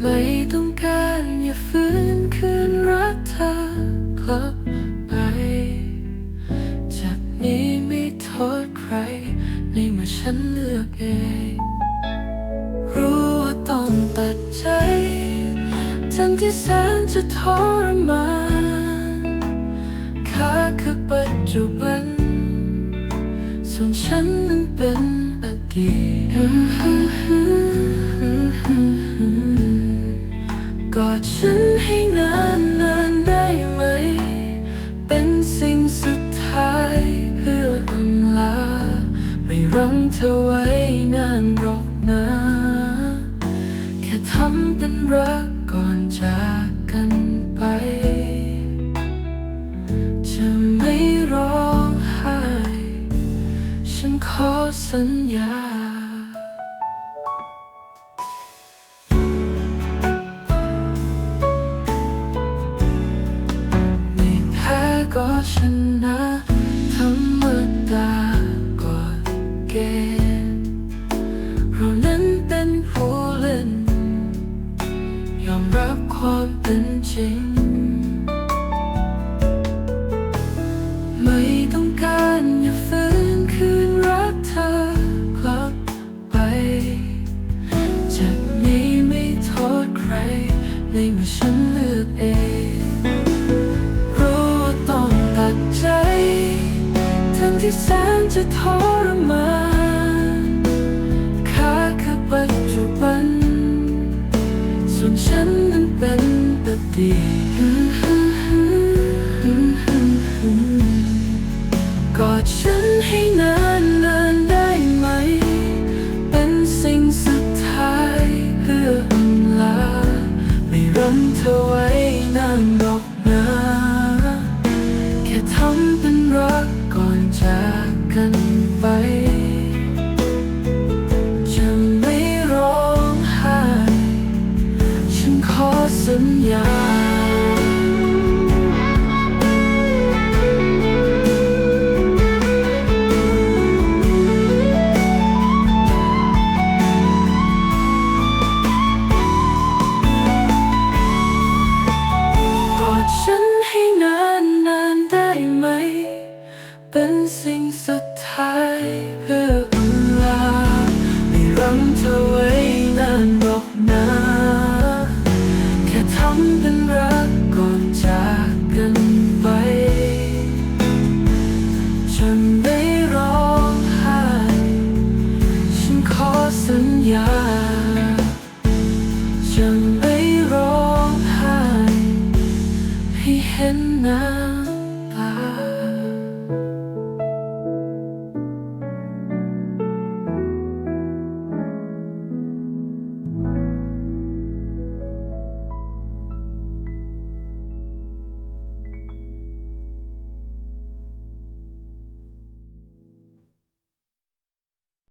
ไม่ต้องการอย่าฟื้นคืนรักเธอกลับไป จากนี้ไม่โทษใคร ในเมื่อฉันเลือกเองรู้ว่าต้องตัดใจทั้งที่แสนจะทรมานข้าคือปัจจุบันส่วนฉันนั้นเป็นอดีต รั้งเธอไว้นานหรอกนะ แค่ทำเป็นรักก่อนจากกันไป จะไม่ร้องไห้ ฉันขอสัญญาไม่แพ้ก็ชนะธร ผู้เล่น ยอมรับความเป็นจริง ไม่ต้องการอย่าฟื้นคืนรักเธอกลับไป จากนี้ไม่โทษใคร ในเมื่อฉันเลือกเองรู้ว่าต้องตัดใจ ทั้งที่แสนจะทร